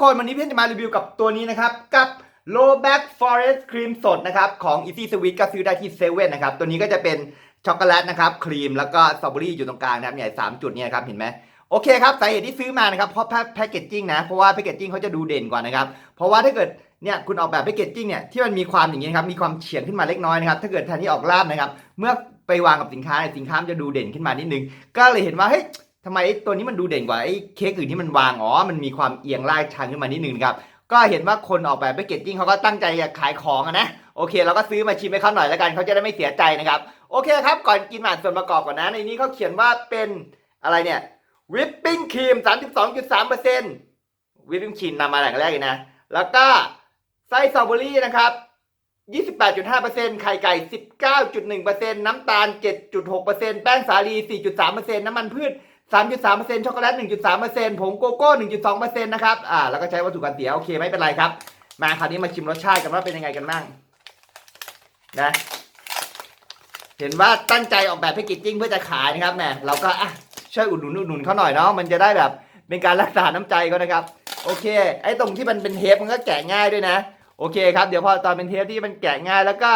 คนวันนี้พี่จะมารีวิวกับตัวนี้นะครับ กับ Low Back Forest Cream สดนะครับ ของ Easy Sweet ก็ซื้อได้ที่เซเว่นนะครับ ตัวนี้ก็จะเป็นช็อกโกแลตนะครับ ครีมแล้วก็สตรอเบอรี่อยู่ตรงกลางนะครับเนี่สามจุดเนี่ยครับเห็นไหมโอเคครับ สาเหตุที่ซื้อมานะครับเพราะแพคเกจจิ้งนะเพราะว่าแพคเกจจิ้งเขาจะดูเด่นกว่านะครับ เพราะว่าถ้าเกิดเนี่ยคุณออกแบบแพคเกจจิ้งเนี่ยที่มันมีความอย่างนี้ครับมีความเฉียงขึ้นมาเล็กน้อยนะครับถ้าเกิดแทนที่ออกลาบนะครับ เมื่อไปวางกับสินค้าสินค้ามันจะดูเด่นขึ้นมานิดนึง ก็เลยเห็นว่าเฮ้ย ทำไมไอ้ตัวนี้มันดูเด่นกว่าไอ้เค้กอื่นที่มันวางอ๋อมันมีความเอียงลาดชันขึ้นมานิดนึงครับก็เห็นว่าคนออกแบบแพคเกจจิ้งเขาก็ตั้งใจจะขายของนะโอเคเราก็ซื้อมาชิมให้เขาหน่อยแล้วกันเขาจะได้ไม่เสียใจนะครับโอเคครับก่อนกินมาอ่านส่วนประกอบก่อนนะในนี้เขาเขียนว่าเป็นอะไรเนี่ยวิปปิ้งครีม 32.3%วิปปิ้งครีมนำมาแหล่งแรกเลยนะ แล้วก็ไส้สตรอเบอรี่นะครับ 28.5%ไข่ไก่ 19.1%น้ำตาล 7.6%แป้งสาลี 4.3%น้ำมันพืช 3.3%ช็อกโกแลต 1.3%ผงโกโก้ 1.2%นะครับ อ่า แล้วก็ใช้วัตถุกันเสีย โอเค ไม่เป็นไรครับ มาคราวนี้มาชิมรสชาติกันว่าเป็นยังไงกันบ้าง นะ เห็นว่าตั้งใจออกแบบแพคเกจจิ้งเพื่อจะขายนะครับแหมเราก็อะช่วยอุดหนุนอุดหนุนเขาหน่อยเนาะ มันจะได้แบบเป็นการรักษาน้ำใจเขานะครับ โอเค ไอ้ตรงที่มันเป็นเทปมันก็แกะง่ายด้วยนะ โอเคครับ เดี๋ยวพอตอนเป็นเทปที่มันแกะง่ายแล้วก็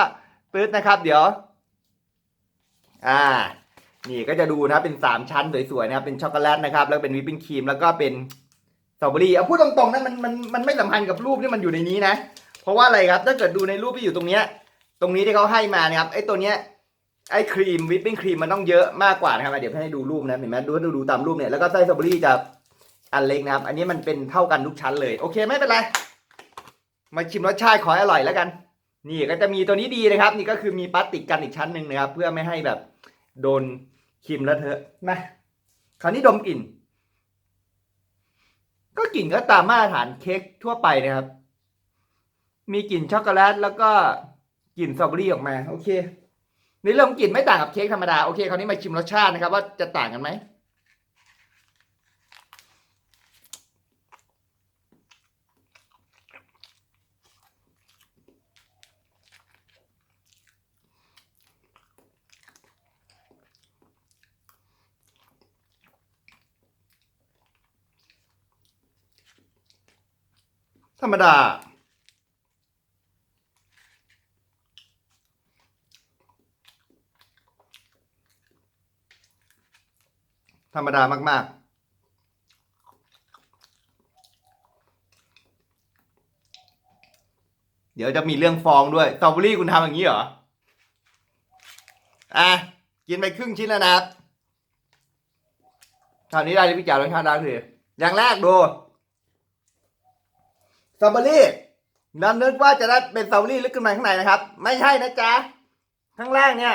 ปื๊ดนะครับ เดี๋ยว อ่า นี่ก็จะดูนะครับเป็นสามชั้นสวยๆนะครับเป็นช็อกโกแลตนะครับแล้วเป็นวิปปิ้งครีมแล้วก็เป็นสตรอเบอรี่เอาพูดตรงๆนะมันมันมันไม่สัมพันธ์กับรูปที่มันอยู่ในนี้นะ เพราะว่าอะไรครับถ้าเกิดดูในรูปที่อยู่ตรงเนี้ยตรงนี้ที่เขาให้มานะครับไอ้ตัวเนี้ยไอ้ครีมวิปปิ้งครีมมันต้องเยอะมากกว่านะครับเดี๋ยวให้ดูรูปนะเห็นไหมดูดูดูตามรูปเนี่ยแล้วก็ไส้สตรอเบอรี่จะอันเล็กนะครับ อันนี้มันเป็นเท่ากันทุกชั้นเลย โอเคไม่เป็นไร มาชิมรสชาติขออร่อยแล้วกัน นี่ก็จะมีตัวนี้ดีนะครับ นี่ก็คือมีพลาสติกกันอีกชั้นหนึ่งนะครับ เพื่อไม่ให้แบบโดน ครีมแล้วเถอะมาคราวนี้ดมกลิ่น ก็กลิ่นก็ตามมาตรฐานเค้กทั่วไปนะครับ มีกลิ่นช็อกโกแลตแล้วก็กลิ่นสตรอเบอรี่ออกมา โอเคในเรื่องของกลิ่นไม่ต่างกับเค้กธรรมดา โอเคคราวนี้มาชิมรสชาตินะครับ ว่าจะต่างกันไหม ธรรมดา ธรรมดามาก ๆเดี๋ยวจะมีเรื่องฟองด้วยสตรอเบอรี่คุณทำอย่างนี้เหรอ อะ กินไปครึ่งชิ้นแล้วนะครับคราวนี้ได้เลยพี่จ๋ารสชาติได้คืออย่างแรกดู สตรอเบอรี่นันนึกว่าจะได้เป็นสตรอเบอรี่ลึกขึ้นมาข้างในนะครับ ไม่ใช่นะจ๊ะ ข้างล่างเนี่ย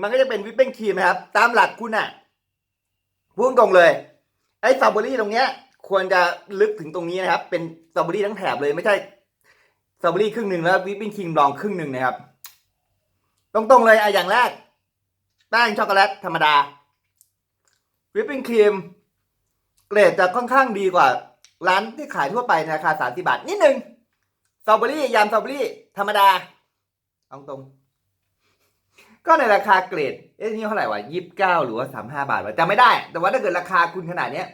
มันก็จะเป็นวิปปิ้งครีมนะครับ ตามหลักคุณอะพูดตรงเลย ไอ้สตรอเบอรี่ตรงเนี้ย ควรจะลึกถึงตรงนี้นะครับ เป็นสตรอเบอรี่ทั้งแถบเลยไม่ใช่สตรอเบอรี่ครึ่งหนึ่งแล้ววิปปิ้งครีมรองครึ่งหนึ่งนะครับ ตรงๆเลยอะอย่างแรกแป้งช็อกโกแลตธรรมดาวิปปิ้งครีมเกรดจะค่อนข้างดีกว่า ร้านที่ขายทั่วไปในราคาสามสิบาท นิดหนึ่งสตรอเบอรี่ยำสตรอเบอรี่ ธรรมดาเอาตรง ก็ในราคาเกรด เอ๊ะนี่เท่าไหร่วะยี่สิบเก้าหรือว่าสามห้าบาทวะจำไม่ได้ แต่ว่าถ้าเกิดราคาคุณขนาดเนี้ย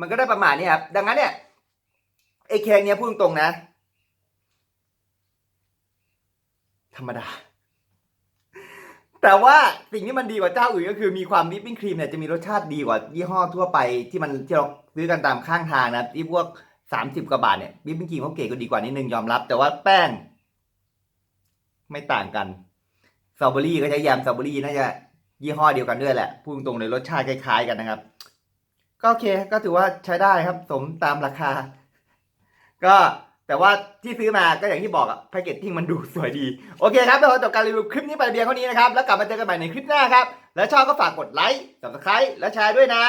มันก็ได้ประมาณนี้ครับ ดังนั้นเนี่ยไอ้เค้กเนี้ยพูดตรงๆนะ ธรรมดา แต่ว่าสิ่งที่มันดีกว่าเจ้าอื่นก็คือมีความวิปปิ้งครีมเนี่ยจะมีรสชาติดีกว่ายี่ห้อทั่วไปที่มันที่เราซื้อกันตามข้างทางนะที่พวกสามสิบกว่าบาทเนี่ยวิปปิ้งครีมเขาเก๋ก็ดีกว่านิดนึงยอมรับ แต่ว่าแป้ง ไม่ต่างกันสตรอเบอรี่ก็ใช้แยมสตรอเบอรี่น่าจะยี่ห้อเดียวกันด้วยแหละพูดตรงเลยรสชาติคล้าย ๆ กันนะครับ ก็โอเค ก็ถือว่าใช้ได้ครับ สมตามราคา ก็ แต่ว่าที่ซื้อมาก็อย่างที่บอกอะแพคเกจทิ้งมันดูสวยดี โอเคครับเราจบการรีวิวคลิปนี้ไปเพียงเท่านี้นะครับ แล้วกลับมาเจอกันใหม่ในคลิปหน้าครับ แล้วชอบก็ฝากกดไลค์ subscribe และแชร์ด้วยนะ